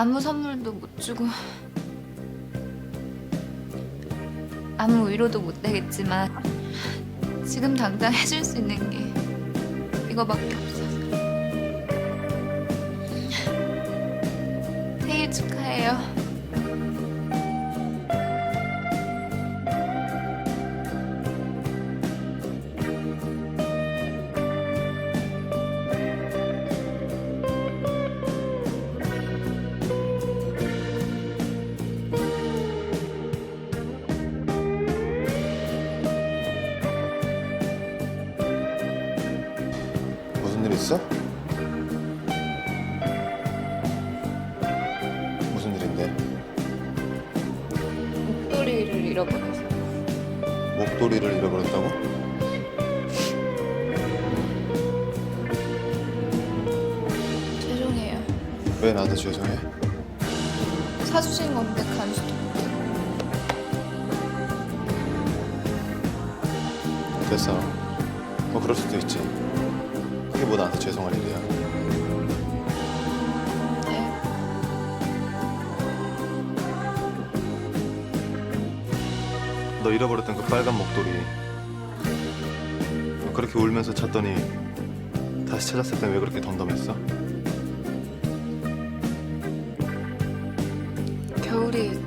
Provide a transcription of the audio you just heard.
아무 선물도 못 주고 아무 위로도 못 되겠지만 지금 당장 해줄 수 있는 게 이거밖에 없어서 생일 축하해요. 있어? 무슨 일인데? 목도리를 잃어버려서 목도리를 잃어버렸다고? 죄송해요. 왜 나한테 죄송해? 사주신 건데 간수도 못하고 됐어. 뭐 그럴 수도 있지. 그게 뭐 나한테 죄송할 일이야. 네. 너 잃어버렸던 그 빨간 목도리. 너 그렇게 울면서 찾더니 다시 찾았을 땐 왜 그렇게 덤덤했어? 겨울이